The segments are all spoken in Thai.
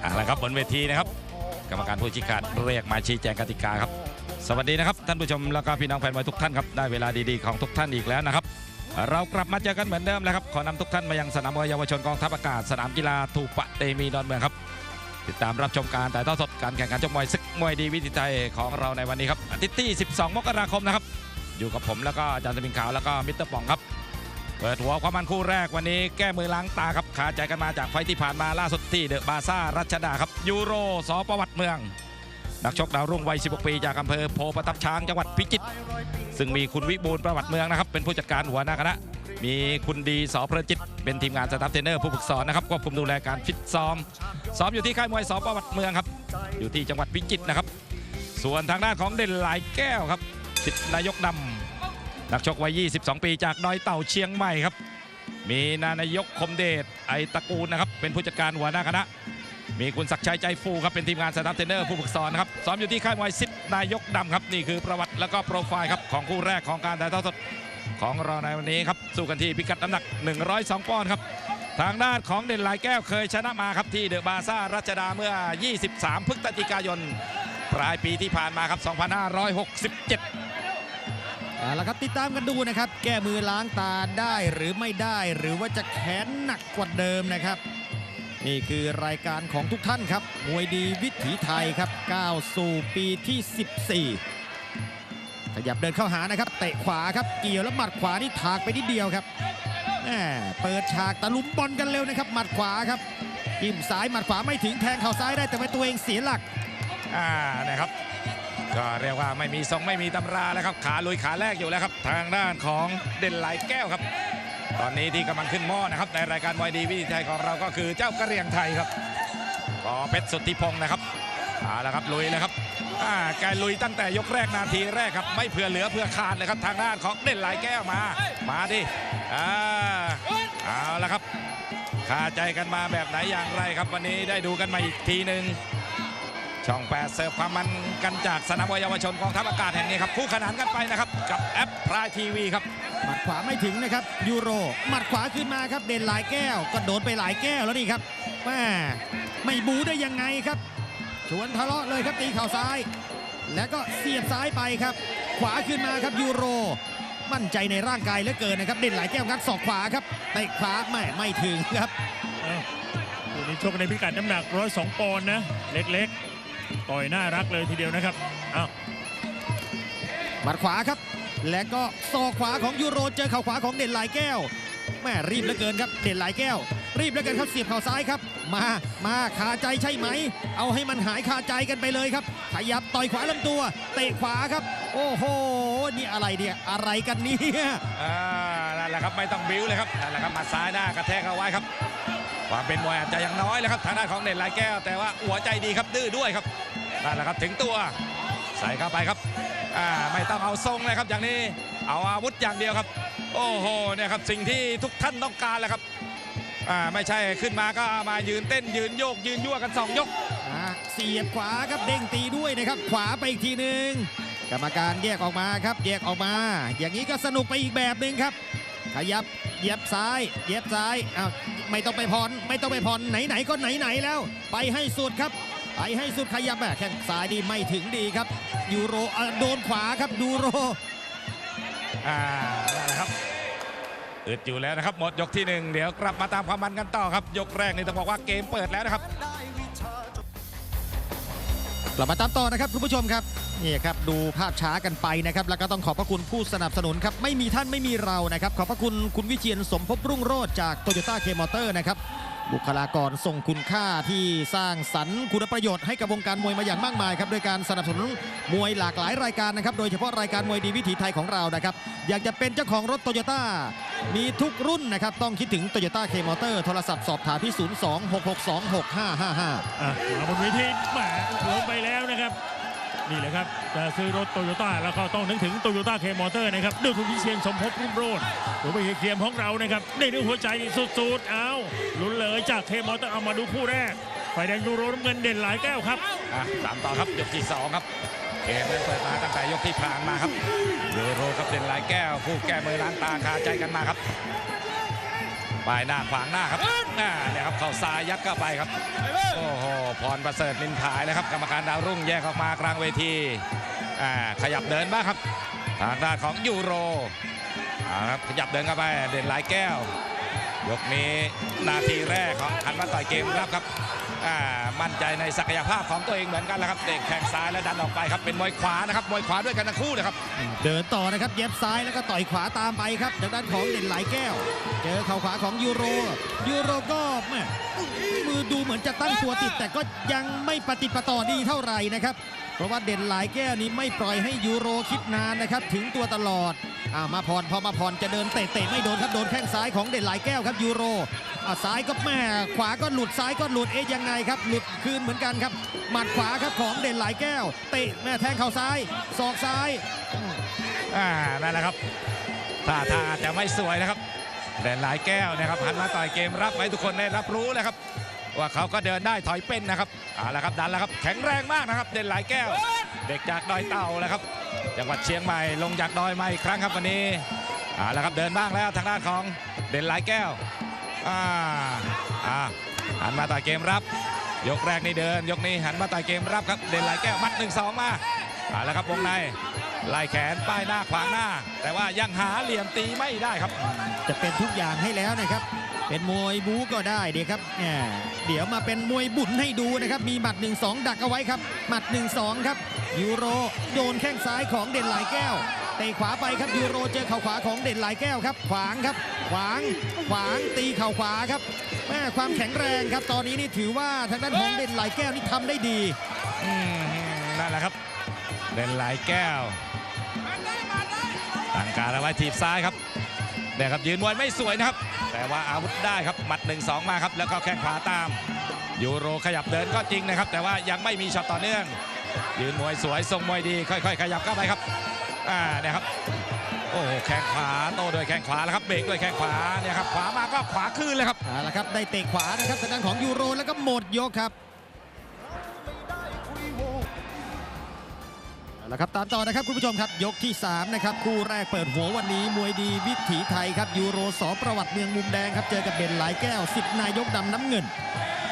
เอาละครับบนเวทีนะครับ กรรมการผู้ชี้ขาดเรียกมาชี้แจงกติกาครับ สวัสดีนะครับท่านผู้ชมแล้วก็พี่น้องแฟนมวยทุกท่านครับได้เวลาดีๆของทุกท่านอีกแล้วนะครับเรากลับมาเจอกันเหมือนเดิมแล้วครับขอนำทุกท่านมายังสนามมวยเยาวชนกองทัพอากาศสนามกีฬาถูกปะเตมีดอนเมืองครับ ติดตามรับชมการถ่ายทอดสดการแข่งขันชกมวยศึกมวยดีวิถีไทยของเราในวันนี้ครับอาทิตย์ที่ 12 มกราคมนะครับอยู่กับผมแล้วก็อาจารย์สมิงขาวแล้วก็มิสเตอร์ป่องครับ เปิดหัวความมันคู่แรกวันนี้แก้มือล้างตาครับขาใจกันมาจากไฟที่ผ่านมาล่าสุดที่เดอะบาซ่ารัชดาครับยูโรสอประวัติเมือง นักชกดาวรุ่งวัย 16 ปีจากอำเภอโพประทับช้างจังหวัดพิจิตรซึ่งมีคุณวิบูลประวัติเมืองนะครับ เป็นผู้จัดการหัวหน้าคณะมีคุณดีสอประจิต เป็นทีมงานสตาฟเทรนเนอร์ผู้ฝึกสอนนะครับควบคุมดูแลการฟิตซ้อม ซ้อมอยู่ที่ค่ายมวยสอประวัติเมืองครับอยู่ที่จังหวัดพิจิตรนะครับ ส่วนทางด้านของเด่นหลายแก้วครับสิทธินายกดำ นักชกวัย 22 ปีจากดอยเต่าเชียงใหม่ครับ มีนานายกคมเดชไอตะกูลนะครับ เป็นผู้จัดการหัวหน้าคณะ มีคุณศักชัยใจฟูครับ เป็นทีมงานสตาฟเทรนเนอร์ผู้ฝึกสอนครับ ซ้อมอยู่ที่ค่ายมวยสิทธิ์นายกดำครับ นี่คือประวัติแล้วก็โปรไฟล์ครับของคู่แรกของการถ่ายทอดสดของเราในวันนี้ครับ สู้กันที่พิกัดน้ำหนัก 102 ปอนด์ครับ ทางด้านของเด่นลายแก้วเคยชนะมาครับที่เดอะบาซ่ารัชดาเมื่อ 23 พฤศจิกายน ปลายปีที่ผ่านมาครับ 2567 เอาละครับติดตามกันดูนะครับ แก้มือล้างตาได้หรือไม่ได้ หรือว่าจะแค้นหนักกว่าเดิมนะครับ นี่คือรายการของทุกท่านครับมวยดีวิถีไทยครับก้าวสู่ปีที่ 14 ขยับเดินเข้าหานะครับ เตะขวาครับเกี่ยวแล้วหมัดขวานี่ถากไปนิดเดียวครับแหมเปิดฉากตะลุมบอลกันเร็วนะครับ หมัดขวาครับจิ้มซ้ายหมัดขวาไม่ถึงแทงเข่าซ้ายได้แต่ว่าตัวเองเสียหลักอ่านะครับ ก็เรียกว่าไม่มีทรงไม่มีตำราแล้วครับขาลุยขาแรกอยู่แล้วครับ ทางด้านของเด่นหลายแก้วครับ ตอนนี้ที่กำลังขึ้นหม้อนะครับ ในรายการมวยดีวิถีไทยของเราก็คือเจ้ากระเรียงไทยครับกอเพชรสุทธิพงศ์นะครับเอาละครับลุยเลยครับอ่าแกลุยตั้งแต่ยกแรกนาทีแรกครับ ไม่เผื่อเหลือเผื่อขาดเลยครับทางด้านของเด่นหลายแก้วมา มาดิเอาละครับคาใจกันมาแบบไหนอย่างไรครับ วันนี้ได้ดูกันมาอีกทีหนึ่ง ช่อง8เสิร์ฟความมันกันจากสนามมวยเยาวชนกองทัพอากาศแห่งนี้ครับคู่ขนานกันไปนะครับกับแอปพรายทีวีครับหมัดขวาไม่ถึงนะครับยูโรหมัดขวาขึ้นมาครับเด่นหลายแก้วก็โดนไปหลายแก้วแล้วนี่ครับแม่ไม่บูได้ยังไงครับ ชวนทะเลาะเลยครับตีเข่าซ้าย แล้วก็เสียบซ้ายไปครับ ขวาขึ้นมาครับยูโร มั่นใจในร่างกายเหลือเกินนะครับเด่นหลายแก้วงัดศอกขวาครับเตะขวาไม่ไม่ถึงครับเอ้าคู่นี้ชกในพิกัดน้ำหนัก 102 ปอนด์นะ เล็กๆ ต่อยน่ารักเลยทีเดียวนะครับอ้าวหมัดขวาครับ และก็ศอกขวาของยูโรเจอเข่าขวาของเด่นหลายแก้วแม่รีบเหลือเกินครับ เด่นหลายแก้ว รีบเหลือเกินครับเสียบเข่าซ้ายครับ มามาคาใจใช่ไหม เอาให้มันหายคาใจกันไปเลยครับ ขยับต่อยขวาลำตัว เตะขวาครับ โอ้โหนี่อะไรเนี่ยอะไรกันเนี่ยอ่านั่นแหละครับไม่ต้องบิ้วเลยครับนั่นแหละครับหมาซ้ายหน้ากระแทกเอาไว้ครับ ความเป็นมวยอาจจะยังน้อยเลยครับทางด้านของเด่นลายแก้ว แต่ว่าหัวใจดีครับดื้อด้วยครับนั่นแหละครับถึงตัวใส่เข้าไปครับอ่าไม่ต้องเอาทรงเลยครับอย่างนี้เอาอาวุธอย่างเดียวครับ โอ้โหเนี่ยครับสิ่งที่ทุกท่านต้องการแหละครับอ่าไม่ใช่ขึ้นมาก็มายืนเต้นยืนโยกยืนยั่วกันสองยกอ่าเสียบขวาครับเด้งตีด้วยนะครับ ขวาไปอีกทีหนึ่งกรรมการแยกออกมาครับ แยกออกมา อย่างนี้ก็สนุกไปอีกแบบหนึ่งครับ ขยับเยียบซ้าย เยียบซ้ายอ้าว ไม่ต้องไปผ่อนไม่ต้องไปผ่อนไหนๆก็ไหนๆแล้ว ไปให้สุดครับ ไปให้สุดขยับแบบแข้งซ้ายดีไม่ถึงดีครับ ยูโรอะโดนขวาครับยูโรอ่านั่นแหละครับอึดอยู่แล้วนะครับ หมดยกที่หนึ่งเดี๋ยวกลับมาตามความมันกันต่อครับ ยกแรกนี่ต้องบอกว่าเกมเปิดแล้วนะครับกลับมาตามต่อนะครับคุณผู้ชมครับ นี่ครับดูภาพช้ากันไปนะครับ แล้วก็ต้องขอบพระคุณผู้สนับสนุนครับ ไม่มีท่านไม่มีเรานะครับ ขอบพระคุณคุณวิเชียนสมภพรุ่งโรจน์จากโตโยต้าเคมอเตอร์นะครับบุคลากรส่งคุณค่าที่สร้างสรรค์คุณประโยชน์ให้กับวงการมวยมาอย่างมากมายครับโดยการสนับสนุนมวยหลากหลายรายการนะครับ โดยเฉพาะรายการมวยดีวิถีไทยของเรานะครับ อยากจะเป็นเจ้าของรถโตโยต้ามีทุกรุ่นนะครับ ต้องคิดถึงโตโยต้าเคมอเตอร์โทรศัพท์สอบถามที่ 026626555อะมาบนเวทีแหมลงไปแล้วนะครับ นี่แหละครับจะซื้อรถโตโยต้าแล้วก็ต้องนึกถึงโตโยต้าเคมอเตอร์นะครับด้วยคุณพิเชียนสมภพรุ่งโรจน์หรือว่าเฮียเคียมของเรานะครับในเรื่องหัวใจสุดๆเอาลุ้นเลยจากเคมอเตอร์เอามาดูคู่แรกไฟแดงยูโรน้ำเงินเด่นหลายแก้วครับอะตามต่อครับยกที่สองครับเกมนั้นเปิดมาตั้งแต่ยกที่ผ่านมาครับยูโรกับเด่นหลายแก้วคู่แก้มือล้างตาคาใจกันมาครับ ปลายหน้าขวางหน้าครับอ่าเนี่ยครับเข้าซ้ายยัดเข้าไปครับ โอ้โหพรประเสริฐนินทายนะครับ กรรมการดาวรุ่งแยกออกมากลางเวทีขยับเดินบ้างครับ ทางด้านของยูโรครับขยับเดินเข้าไปเด่นหลายแก้ว ยกนี้นาทีแรกของหันมาต่อยเกมรับครับ มั่นใจในศักยภาพของตัวเองเหมือนกันแล้วครับเด็กแข้งซ้ายแล้วดันออกไปครับเป็นมวยขวานะครับมวยขวาด้วยกันทั้งคู่นะครับ เดินต่อนะครับเย็บซ้ายแล้วก็ต่อยขวาตามไปครับทางด้านของเด่นหลายแก้ว เจอเข่าขวาของยูโร ยูโรก็แม่มือดูเหมือนจะตั้งตัวติด แต่ก็ยังไม่ปฏิปต่อดีเท่าไหร่นะครับ เพราะว่าเด่นหลายแก้วนี้ไม่ปล่อยให้ยูโรคิดนานนะครับ ถึงตัวตลอดอามาพรพอมาพรจะเดินเตะเตะไม่โดนครับโดนแข้งซ้ายของเด่นหลายแก้วครับยูโรอ่าซ้ายก็แม่ขวาก็หลุดซ้ายก็หลุดเอ๊ยยังไงครับ หลุดคืนเหมือนกันครับหมัดขวาครับของเด่นหลายแก้ว เตะแม่แทงเข่าซ้ายศอกซ้ายอ่านั่นแหละครับท่าทางอาจจะไม่สวยนะครับแดนหลายแก้วนะครับหันมาต่อยเกมรับให้ทุกคนได้รับรู้นะครับ ว่าเขาก็เดินได้ถอยเป็นนะครับเอาละครับดันแล้วครับแข็งแรงมากนะครับ เด่นหลายแก้ว เด็กจากดอยเต่าแล้วครับ จังหวัดเชียงใหม่ลงจากดอยมาอีกครั้งครับวันนี้เอาละครับเดินบ้างแล้วทางด้านของเด่นหลายแก้วอ่าอ่าหันมาต่อยเกมรับ ยกแรกนี่เดิน ยกนี้หันมาต่อยเกมรับครับ เด่นหลายแก้วมัดหนึ่งสองมาเอาละครับวงในไล่แขนป้ายหน้าขวางหน้า แต่ว่ายังหาเหลี่ยมตีไม่ได้ครับ จะเป็นทุกอย่างให้แล้วนะครับ เป็นมวยบู๊ก็ได้เดี๋ยวครับแหมเดี๋ยวมาเป็นมวยบุญให้ดูนะครับ มีหมัด 1 2 ดักเอาไว้ครับ หมัด 1 2 ครับ ยูโรโดนแข้งซ้ายของเด่นหลายแก้วเตะขวาไปครับยูโรเจอเข่าขวาของเด่นหลายแก้วครับ ขวางครับ ขวางขวางตีเข่าขวาครับแม่ความแข็งแรงครับ ตอนนี้นี่ถือว่าทางด้านของเด่นหลายแก้วนี่ทำได้ดีอืมนั่นแหละครับ เด่นหลายแก้วตั้งการเอาไว้ถีบซ้ายครับเนี่ครับยืนมวยไม่สวยนะครับ แต่ว่าอาวุธได้ครับหมัด1 2 มาครับ แล้วก็แข้งขวาตาม ยูโรขยับเดินก็จริงนะครับ แต่ว่ายังไม่มีช็อตต่อเนื่อง ยืนมวยสวยทรงมวยดี ค่อยๆ ขยับเข้าไปครับอ่าเนี่ยครับโอ้แข้งขวาโต้ด้วยแข้งขวาแล้วครับเบรกด้วยแข้งขวาเนี่ยครับขวามาก็ขวาคืนเลยครับเอาละครับได้เตะขวานะครับทางด้านของยูโรแล้วก็หมดยกครับ เอาละครับตามต่อนะครับคุณผู้ชมครับ ยกที่ 3 นะครับ คู่แรกเปิดหัววันนี้ มวยดีวิถีไทยครับ ยูโรสอประวัติเมืองมุมแดงครับ เจอกับเด่นหลายแก้วสิทธิ์นายกดำน้ำเงิน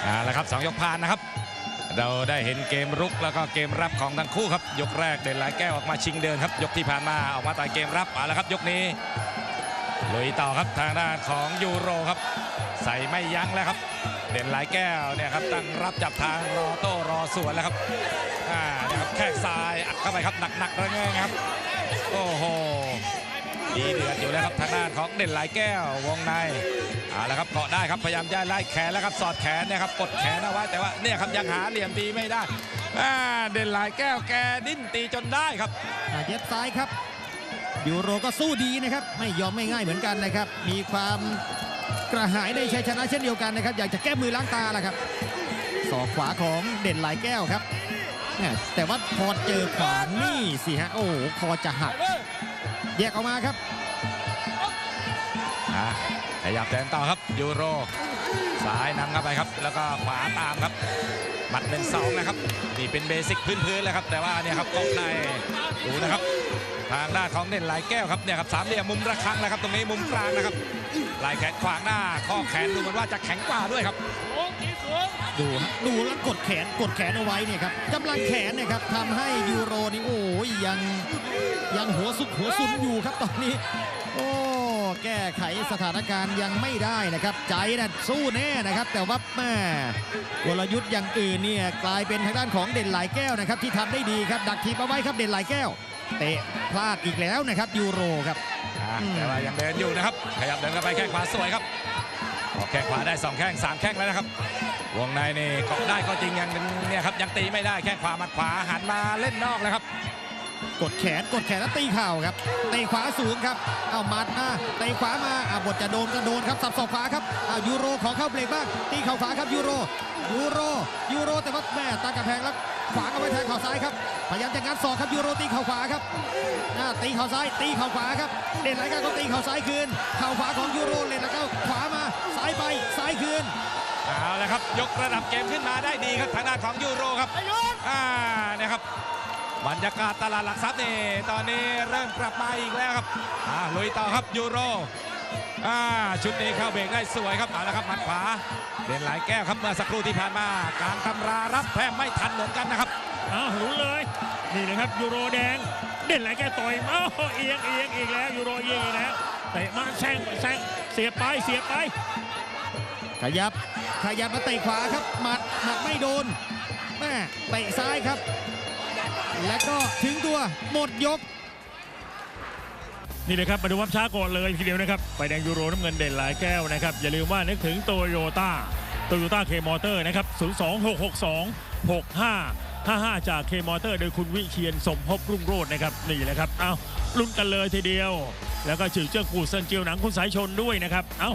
เอาละครับสองยกผ่านนะครับ เราได้เห็นเกมรุกแล้วก็เกมรับของทั้งคู่ครับ ยกแรกเด่นหลายแก้วออกมาชิงเดินครับ ยกที่ผ่านมาออกมาต่อยเกมรับเอาละครับ ยกนี้ลุยต่อครับทางด้านของยูโรครับ ใส่ไม่ยั้งแล้วครับ เด่นหลายแก้วเนี่ยครับตั้งรับจับทางรอโต้รอสวนแล้วครับอ่าเนี่ยครับแข้งซ้ายอัดเข้าไปครับหนักๆแล้วไงครับโอ้โหดีเดือดอยู่แล้วครับทางด้านของเด่นหลายแก้ววงในเอาละครับเกาะได้ครับพยายามจะไล่แขนแล้วครับสอดแขนนะครับกดแขนเอาไว้แต่ว่าเนี่ยครับยังหาเหลี่ยมตีไม่ได้อ่าเด่นหลายแก้วแกดิ้นตีจนได้ครับเย็บซ้ายครับยูโรก็สู้ดีนะครับ ไม่ยอมไม่ง่ายเหมือนกันนะครับ มีความ กระหายในชัยชนะเช่นเดียวกันนะครับ อยากจะแก้มือล้างตาแหละครับศอกขวาของเด่นหลายแก้วครับ แต่ว่าพอเจอขวานี่สิฮะโอ้โหคอจะหัก แยกออกมาครับขยับเดินต่อครับยูโรซ้ายนำเข้าไปครับ แล้วก็ขวาตามครับหมัดเป็นสองนะครับ นี่เป็นเบสิกพื้นๆเลยครับ แต่ว่าเนี่ยครับกองในดูนะครับ ทางด้านของเด่นหลายแก้วครับเนี่ยครับสามเหลี่ยมมุมระฆังนะครับตรงนี้มุมกลางนะครับลายแขนขวางหน้า ข้อแขนดูเหมือนว่าจะแข็งกว่าด้วยครับดูดูแล้วกดแขนกดแขนเอาไว้เนี่ยครับกำลังแขนเนี่ยครับทำให้ยูโรนี่โอ้ยยังยังหัวสุกหัวซุนอยู่ครับตอนนี้ โอ้แก้ไขสถานการณ์ยังไม่ได้นะครับ ใจนะสู้แน่นะครับ แต่ว่าแม่กลยุทธ์อย่างอื่นเนี่ยกลายเป็นทางด้านของเด่นหลายแก้วนะครับที่ทำได้ดีครับ ดักทีบเอาไว้ครับเด่นหลายแก้ว เตะพลาดอีกแล้วนะครับยูโรครับอะอืมแต่ว่ายังเดินอยู่นะครับขยับเดินเข้าไปแข้งขวาสวยครับออกแข้งขวาได้สองแข้งสามแข้งแล้วนะครับวงในนี่เกาะได้ก็จริงยังเนี่ยครับยังตีไม่ได้แข้งขวาหมัดขวาหันมาเล่นนอกแล้วครับ กดแขนกดแขนแล้วตีเข่าครับเตะขวาสูงครับเอามัดอะเตะขวามาอะบทจะโดนก็โดนครับสับศอกขวาครับอะยูโรขอเข้าเบรกบ้างตีเข่าขวาครับยูโรยูโรยูโรแต่ว่าแม่ตากระแพงแล้ว ขวางเอาไว้แทงเข่าซ้ายครับพยายามจะงัดศอกครับยูโรตีเข่าขวาครับตีเข่าซ้ายตีเข่าขวาครับเด่นไหลก้าก็ตีเข่าซ้ายคืนเข่าขวาของยูโรเด่นไหลก้าขวามาซ้ายไปซ้ายคืนเอาละครับยกระดับเกมขึ้นมาได้ดีครับทางด้านของยูโรครับอ่าเนี่ยครับบรรยากาศตลาดหลักทรัพย์นี่ตอนนี้เริ่มกลับมาอีกแล้วครับอ่าลุยต่อครับยูโร อ่าชุดนี้เข้าเบรกได้สวยครับเอาละครับหมัดขวาเด่นหลายแก้วครับเมื่อสักครู่ที่ผ่านมา การตำรารับแทบไม่ทันเหมือนกันนะครับอ้าวลุ้นเลย นี่นะครับยูโรแดง เด่นไหลแกต่อยอ้าวเอียงเอียงอีกแล้วยูโรเอียงอีกแล้วเตะมาแซงแซงเสียบไปเสียบไป ขยับขยับมาเตะขวาครับหมัดหมัดไม่โดนแม่เตะซ้ายครับ แล้วก็ถึงตัวหมดยก นี่เลยครับมาดูวับช้าก่อนเลยทีเดียวนะครับไปแดงยูโรน้ำเงินเด่นหลายแก้วนะครับอย่าลืมว่านึกถึงโตโยต้าโตโยต้าเคมอเตอร์นะครับ 02662 6555 จากเคมอเตอร์โดยคุณวิเชียนสมภพรุ่งโรจน์นะครับนี่แหละครับเอาลุ้นกันเลยทีเดียว แล้วก็ชื่อเจ้ากูเซินเจียวหนังคุณสายชนด้วยนะครับเอา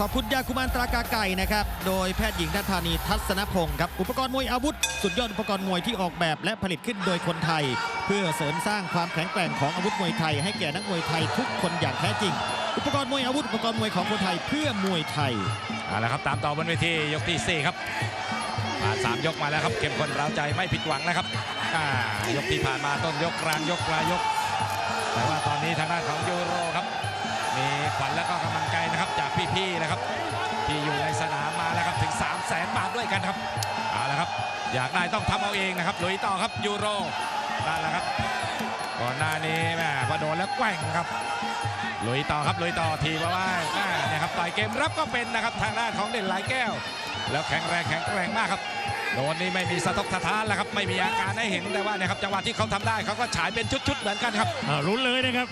ขอบคุณยาคุมานตรากาไก่นะครับ โดยแพทย์หญิงนัทธานีทัศนพงศ์ครับ อุปกรณ์มวยอาวุธ สุดยอดอุปกรณ์มวยที่ออกแบบและผลิตขึ้นโดยคนไทย เพื่อเสริมสร้างความแข็งแกร่งของอาวุธมวยไทย ให้แก่นักมวยไทยทุกคนอย่างแท้จริง อุปกรณ์มวยอาวุธอุปกรณ์มวยของคนไทยเพื่อมวยไทยเอาละครับตามต่อบนเวทียกที่ 4 ครับผ่านสามยกมาแล้วครับเข้มข้นร้าใจไม่ผิดหวังนะครับยกที่ผ่านมาต้นยกกลางยกปลายยก แต่ว่าตอนนี้ทางด้านของยูโรครับมีขวัญและก็กำลัง จากพี่ๆนะครับ ที่อยู่ในสนามมาแล้วครับถึง 3 0 0แสนบาทด้วยกันครับเอาละครับ อยากได้ต้องทำเอาเองนะครับลุยต่อครับยูโรนั่นแหละครับก่อนหน้านี้แม่พอโดนแล้วแกว่งครับลุยต่อครับลุยต่อทีเพราะว่าแม่เนี่ยครับต่อยเกมรับก็เป็นนะครับทางด้านของเด่นหลายแก้ว แล้วแข็งแรงแข็งแรงมากครับโดนนี่ไม่มีสะทกสะท้านแล้วครับไม่มีอาการให้เห็นแต่ว่าเนี่ยครับจังหวะที่เขาทำได้เขาก็ฉายเป็นชุดๆเหมือนกันครับอ่าลุ้นเลยนะครับ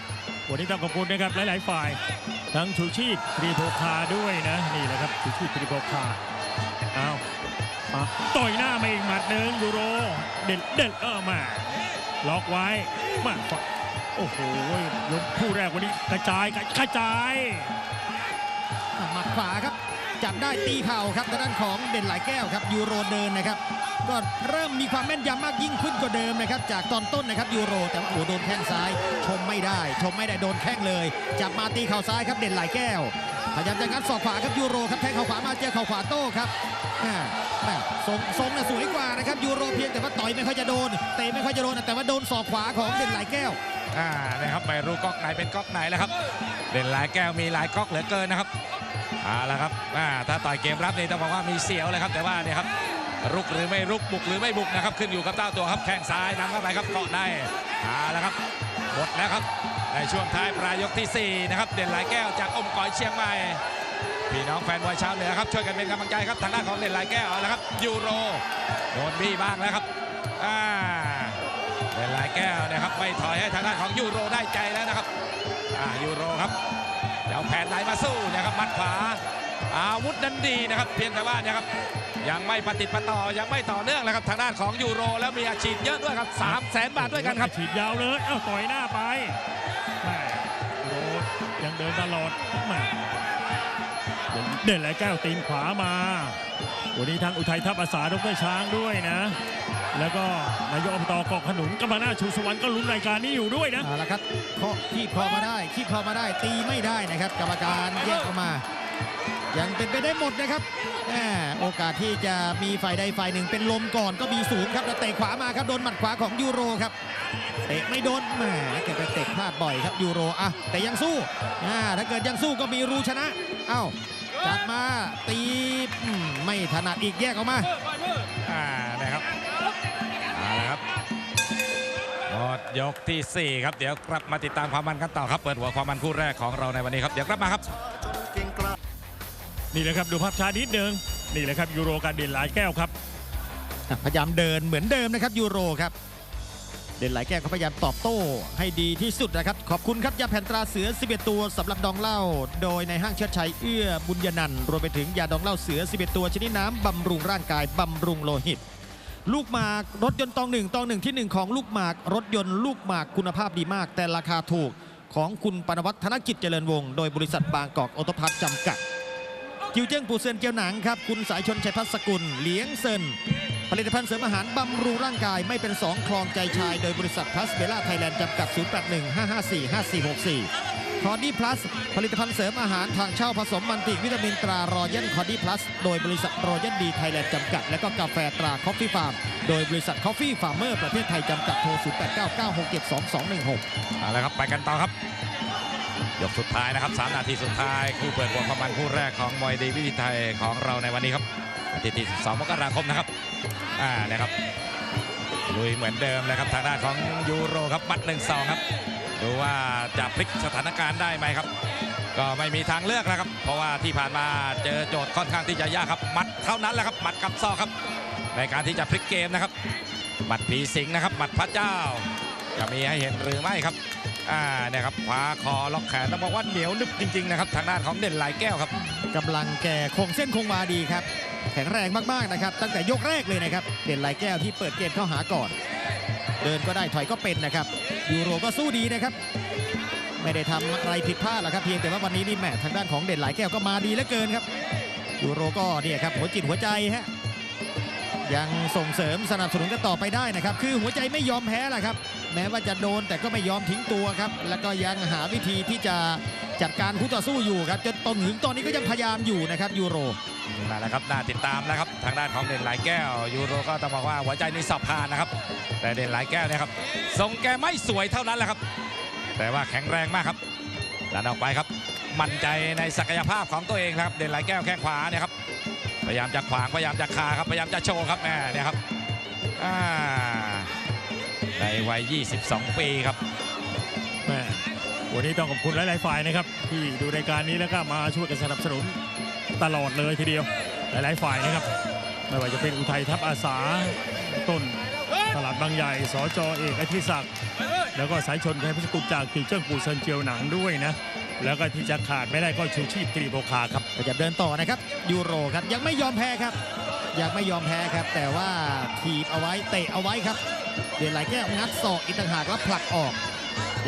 วันนี้ต้องขอบคุณนะครับหลาย ๆ ฝ่าย ทั้งชูชีพรีโพคาด้วยนะนี่แหละครับชูชีพรีโพคาเอามาต่อยหน้ามาอีกหมัดหนึ่งยูโร เด็ดเด็ดเออมาล็อกไว้มาโอ้โหยกคู่แรกวันนี้กระจายกระจายหมัดขวาครับจับได้ตีเข่าครับด้านของเด่นหลายแก้วครับยูโรเดินนะครับ ก็เริ่มมีความแม่นยำมากยิ่งขึ้นกว่าเดิมนะครับ จากตอนต้นนะครับยูโร แต่ว่าโอ้โดนแข้งซ้าย ชมไม่ได้ ชมไม่ได้โดนแข้งเลย จับมาตีเข่าซ้ายครับเด่นหลายแก้วพยายามจะงัดศอกขวาครับยูโรครับแทงเข่าขวามาเจอเข่าขวาโต้ครับอ่าแม่ทรงทรงน่ะสวยกว่านะครับยูโรเพียงแต่ว่าต่อยไม่ค่อยจะโดนเตะไม่ค่อยจะโดนแต่ว่าโดนศอกขวาของเด่นหลายแก้วอ่านะครับไม่รู้ก๊อกไหนเป็นก๊อกไหนแล้วครับ เด่นหลายแก้วมีหลายก๊อกเหลือเกินนะครับเอาและครับอ่าถ้าต่อยเกมรับนี่ต้องบอกว่ามีเสียวเลยครับแต่ว่าเนี่ยครับ รุกหรือไม่รุกบุกหรือไม่บุกนะครับ ขึ้นอยู่กับเจ้าตัวครับแข้งซ้ายนำเข้าไปครับเกาะได้เอาและครับหมดแล้วครับในช่วงท้ายปลายยกที่สี่นะครับ เด่นหลายแก้วจากอมก๋อยเชียงใหม่พี่น้องแฟนบอลชาวเหนือครับช่วยกันเป็นกำลังใจครับทางด้านของเด่นหลายแก้วเอาละครับยูโรโดนบี้บ้างแล้วครับอ่าเด่นหลายแก้วนะครับไม่ถอยให้ทางด้านของยูโรได้ใจแล้วนะครับอ่ายูโรครับจะเอาแผนไหนมาสู้เนะครับมัดขวาอาวุธนั้นดีนะครับ เพียงแต่ว่าเนี่ยครับ ยังไม่ปฏิดประต่อยังไม่ต่อเนื่องเลยครับทางด้านของยูโร แล้วมีอาชีพเยอะด้วยครับ3 0 0แสนบาทด้วยกันครับฉีดยาวเลยเอ้าต่อยหน้าไปแม่โรดยังเดินตลอดแม่เด่นเด่นไหลแก้วตีนขวามา วันนี้ทางอุทัยทัพอาสาดรช้างด้วยนะ แล้วก็นายกอบตเกาะขนุนกำมนาจชูสวรรค์ก็ลุ้นรายการนี้อยู่ด้วยนะเอาละครับเคาะขี้คอมาได้ขี้คอมาได้ตีไม่ได้นะครับ กรรมการแยกออกมา ยังเป็นไปได้หมดนะครับโอกาสที่จะมีฝ่ายใดฝ่ายหนึ่งเป็นลมก่อนก็มีสูงครับแล้วเตะขวามาครับโดนหมัดขวาของยูโรครับเตะไม่โดนแหมแกไปเตะพลาดบ่อยครับยูโรอะแต่ยังสู้ถ้าเกิดยังสู้ก็มีรูชนะ เอ้าจัดมาตีไม่ถนัดอีกแยกออกมาอ่านะครับเอาละครับหมดยกที่ 4 ครับ เดี๋ยวกลับมาติดตามความมันกันต่อครับ เปิดหัวความมันคู่แรกของเราในวันนี้ครับ เดี๋ยวกลับมาครับ นี่แหละครับดูภาพช้านิดนึงนี่แหละครับยูโรการเด่นหลายแก้วครับ อะพยายามเดินเหมือนเดิมนะครับยูโรครับ เด่นหลายแก้วเขาพยายามตอบโต้ให้ดีที่สุดนะครับ ขอบคุณครับยาแผ่นตราเสือ 11 ตัวสำหรับดองเหล้าโดยในห้างเชิดชัยเอื้อบุญยนันท์รวมไปถึงยาดองเหล้าเสือ 11 ตัวชนิดน้ำบำรุงร่างกายบำรุงโลหิต ลูกหมากรถยนต์ตองหนึ่งตองหนึ่งที่หนึ่งของลูกหมากรถยนต์ลูกหมากคุณภาพดีมาก แต่ราคาถูกของคุณปนวัฒน์ธนกิจเจริญวงศ์โดยบริษัทบางกอกออโตพัทจำกัด จิวเจิ้งปูเซินเจียวหนังครับ คุณสายชนชัยพัฒสกุลเลี้ยงเซิน ผลิตภัณฑ์เสริมอาหารบำรุงร่างกายไม่เป็นสองคลองใจชาย โดยบริษัทพลัสเบล่าไทยแลนด์จำกัด 0815545464 คอร์ดี้พลัสผลิตภัณฑ์เสริมอาหารทางเช่าผสมมันติวิตามินตรารอยันคอร์ดี้พลัสโดยบริษัทรอยันดีไทยแลนด์จำกัด และก็กาแฟตราคอฟฟี่ฟาร์มโดยบริษัทคอฟฟี่ฟาร์มเมอร์ประเทศไทยจำกัดโทร 0899672216เอาละครับไปกันต่อครับ ยกสุดท้ายนะครับ 3 นาทีสุดท้าย คู่เปิดหัวความมันคู่แรกของมวยดีวิถีไทยของเราในวันนี้ครับวันที่12มกราคมนะครับอ่านะครับลุยเหมือนเดิมเลยครับทางด้านของยูโรครับมัด1 2ครับดูว่าจะพลิกสถานการณ์ได้ไหมครับ ก็ไม่มีทางเลือกแล้วครับ เพราะว่าที่ผ่านมาเจอโจทย์ค่อนข้างที่จะยากครับมัดเท่านั้นแหละครับมัดกับซอกครับ ในการที่จะพลิกเกมนะครับมัดผีสิงนะครับมัดพระเจ้าจะมีให้เห็นหรือไม่ครับ อ่าเนี่ยครับขวาคอล็อกแขนต้องบอกว่าเหนียวนึบจริงๆนะครับทางด้านของเด่นหลายแก้วครับกำลังแก่คงเส้นคงวาดีครับ แข็งแรงมากๆนะครับ ตั้งแต่ยกแรกเลยนะครับ เด่นลายแก้วที่เปิดเกมเข้าหาก่อน เดินก็ได้ถอยก็เป็นนะครับ ยูโรก็สู้ดีนะครับ ไม่ได้ทำอะไรผิดพลาดหรอกครับเพียงแต่ว่าวันนี้นี่แหมทางด้านของเด่นหลายแก้วก็มาดีเหลือเกินครับยูโรก็เนี่ยครับหัวจิตหัวใจฮะ ยังส่งเสริมสนับสนุนกันต่อไปได้นะครับ คือหัวใจไม่ยอมแพ้แหละครับ แม้ว่าจะโดนแต่ก็ไม่ยอมทิ้งตัวครับ แล้วก็ยังหาวิธีที่จะจัดการคู่ต่อสู้อยู่ครับจนตนถึงตอนนี้ก็ยังพยายามอยู่นะครับยูโรนั่นแหละครับน่าติดตามนะครับทางด้านของเด่นหลายแก้วยูโรก็ต้องบอกว่าหัวใจนี่สอบผ่านนะครับ แต่เด่นหลายแก้วนี่ยครับทรงแกไม่สวยเท่านั้นแหละครับ แต่ว่าแข็งแรงมากครับดันออกไปครับ มั่นใจในศักยภาพของตัวเองครับ เด่นหลายแก้วแข้งขวาเนี่ยครับ พยายามจะขวางพยายามจะคาครับพยายามจะโชว์ครับแม่เนี่ยครับอ่าในวัย 22 ปีครับแม่วันนี้ต้องขอบคุณหลาย ๆ ฝ่ายนะครับ ที่ดูรายการนี้แล้วก็มาช่วยกันสนับสนุนตลอดเลยทีเดียวหลาย ๆ ฝ่ายนะครับ ไม่ว่าจะเป็นอุทัยทัพอาสาต้นตลาดบางใหญ่สจเอกอธิศักดิ์แล้วก็สายชนไทยพิสกุลจากกิวเจิ้งปูเซินเจียวหนังด้วยนะ แล้วก็ที่จะขาดไม่ได้ก็ชูชีพตรีโภคาครับก็จะเดินต่อนะครับยูโรครับยังไม่ยอมแพ้ครับยังไม่ยอมแพ้ครับ แต่ว่าถีบเอาไว้เตะเอาไว้ครับเด่นหลแก้วงัดศอกอีกต่างหากแล้วผลักออก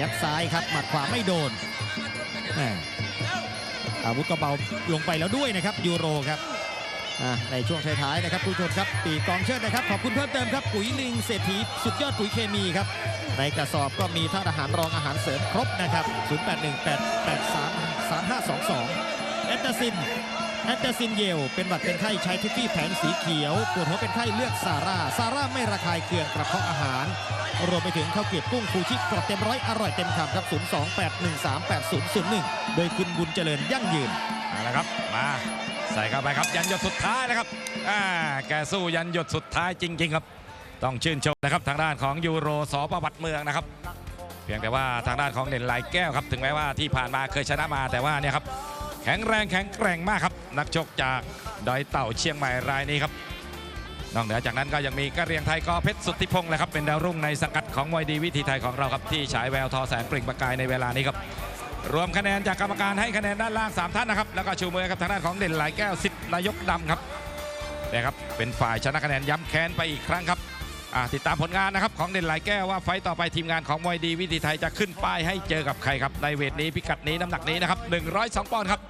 ยับซ้ายครับหมัดขวาไม่โดนอาวุธก็เบาลงไปแล้วด้วยนะครับยูโรครับในช่วงท้ายๆนะครับคุณผู้ชมครับ ปีกองเชิดนะครับ ขอบคุณเพิ่มเติมครับปุ๋ยลิงเศรษฐีสุดยอดปุ๋ยเคมีครับ ในกระสอบก็มีท่าอาหารรองอาหารเสริมครบนะครับ 0818833522 แอนตาซิน แอนตาซินเยล เป็นหวัดเป็นไข้ใช้ทิฟฟี่แผงสีเขียว ปวดหัวเป็นไข้เลือกซาร่า ซาร่าไม่ระคายเคืองกระเพาะอาหาร รวมไปถึงข้าวเกรียบกุ้งฟูชิกรอบเต็มร้อยอร่อยเต็มคำครับ 028138001 โดยคุณบุญเจริญยั่งยืนเอาละครับ มาใส่เข้าไปครับ ยันหยดสุดท้ายนะครับอ่าแกสู้ยันหยดสุดท้ายจริง ๆ ครับ ต้องชื่นชมนะครับทางด้านของยูโรสประวัติเมืองนะครับเพียงแต่ว่าทางด้านของเด่นลายแก้วครับถึงแม้ว่าที่ผ่านมาเคยชนะมาแต่ว่าเนี่ยครับแข็งแรงแข็งแกร่งมากครับนักชกจากดอยเต่าเชียงใหม่รายนี้ครับนอกเหนือจากนั้นก็ยังมีกระเรียงไทยกอเพชรสุทธิพงศ์เลยครับเป็นดาวรุ่งในสังกัดของมวยดีวิธีไทยของเราครับที่ฉายแววทอแสงเปล่งประกายในเวลานี้ครับรวมคะแนนจากกรรมการให้คะแนนด้านล่าง 3 ท่านนะครับแล้วก็ชูมือกับทางด้านของเด่นหลายแก้วสิทธิ์นายกดำครับนะครับเป็นฝ่ายชนะคะแนนย้ำแค้นไปอีกครั้งครับ ติดตามผลงานนะครับของเด่นหลายแก้วว่าไฟต์ต่อไปทีมงานของมวยดีวิธีไทยจะขึ้นป้ายให้เจอกับใครครับในเวทนี้พิกัดนี้น้ำหนักนี้นะครับ102ปอนด์ครับ